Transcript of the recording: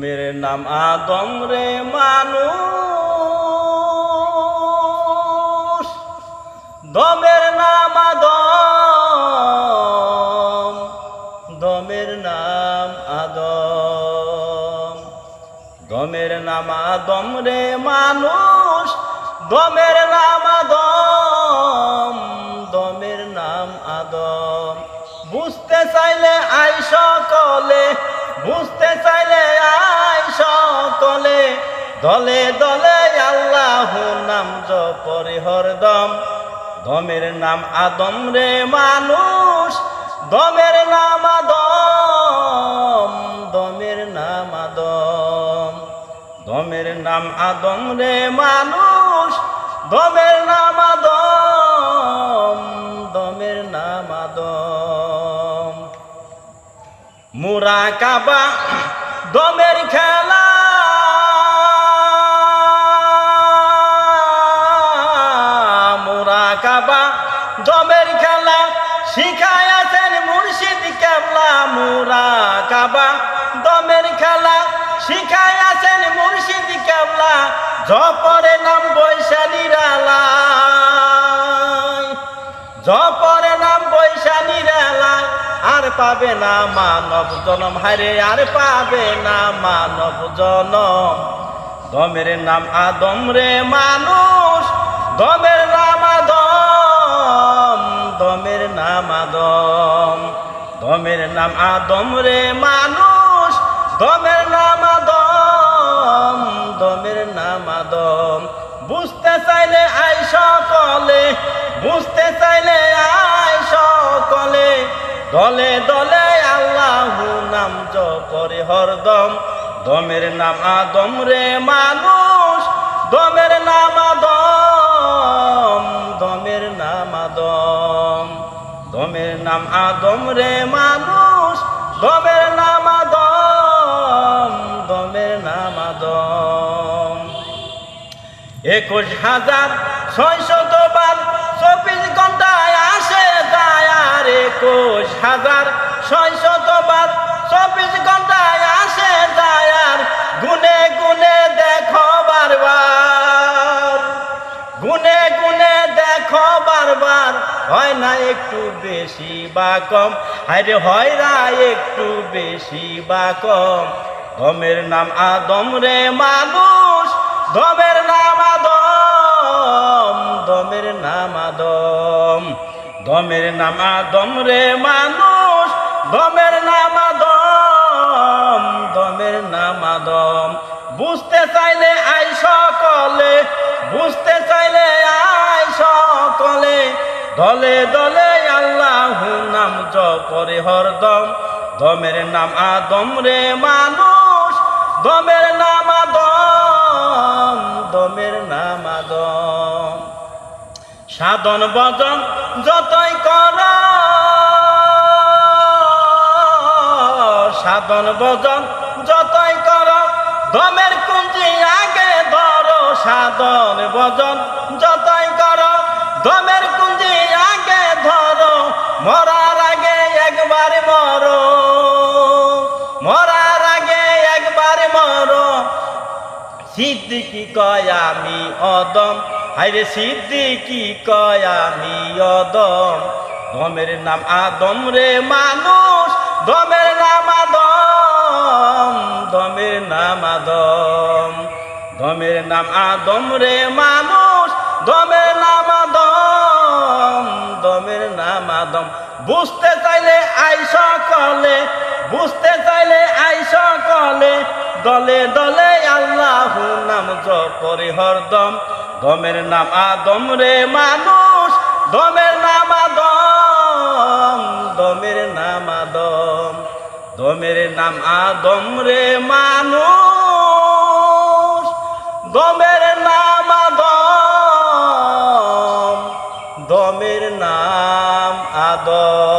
মেরে নাম আদম রে মানুষ। দমের নাম আদম। দমের নাম আদম। দমের নাম আদম রে মানুষ। দমের নাম আদম। দমের নাম আদম। বুঝতে চাইলে আই সকলে বুঝতে দলে দলে আল্লাহ নাম জপরে হরদম। দমের নাম আদম রে মানুষ, দমের নাম আদম, দমের নাম আদম। দমের নাম আদম রে মানুষ, দমের নাম আদম, দমের নাম আদম। মুরা কাবা, দমের খেলা কাবা দমের খেলা শিখায় আছেন মুর্শিদ কেবলা মুরা কাবা। দমের খেলা শিখায় আছেন মুর্শিদ কেবলা, জপরে নাম বৈশালীরালা জপরে নাম বৈশালীর এলায় আর পাবে না মানব জনম। হারে আর পাবে না মানব জনম। দমের নাম আদম রে মানুষ, দমের নাম নাম আদম। দমের নাম আদম রে মানুষ। দমের নাম আদম, দমের নাম আদম। বুঝতে চাইলে আই সকলে, বুঝতে চাইলে আই সকলে। দলে দলে আল্লাহ নাম জপরে হরদম। দমের নাম আদম রে মানুষ, দমের নাম নাম আদম রে মানুষ দমের নাম আদম দমের নাম আদম। একুশ হাজার ছয়শত বার চব্বিশ ঘন্টায় আসে যায় আর একুশ হাজার ছয়শত বার চব্বিশ ঘন্টায় হয় না একটু বেশি বা কম। আরে হয় না একটু বেশি বা কম। গমের নাম আদম রে মানুষ, গমের নাম আদম দমের নাম আদম। দমের নাম আদম রে মানুষ, গমের নাম দলে দলে আল্লাহ নাম জপরে হরদম দমের নাম আদম রে মানুষ, দমের নাম আদম, দমের নাম আদম। সাধন বজন যতই কর, সাধন বজন যতই কর, দমের কুঞ্জি আগে ধরো। সাধন বজন যতই কর, দমের মরার আগে একবার মরো, মরার আগে একবার মরো। সিদ্দিকি কয়, আমি অদম। হাইরে সিদ্দিকি কয়, আমি অদম। দমের নাম আদম রে মানুষ, দমের নাম আদম, দমের নাম আদম। দমের নাম আদম রে মানুষ আদম নাম আদম বুঝতে চাইলে আইস কলে, বুঝতে চাইলে আইস কলে, দলে দলে আল্লাহ নাম জপরে হরদম। দমের নাম আদম রে মানুষ, দমের নাম আদম, দমের নাম আদম, দমের নাম আদম রে মানুষ, দমের নাম আদম, দমের নাম আদর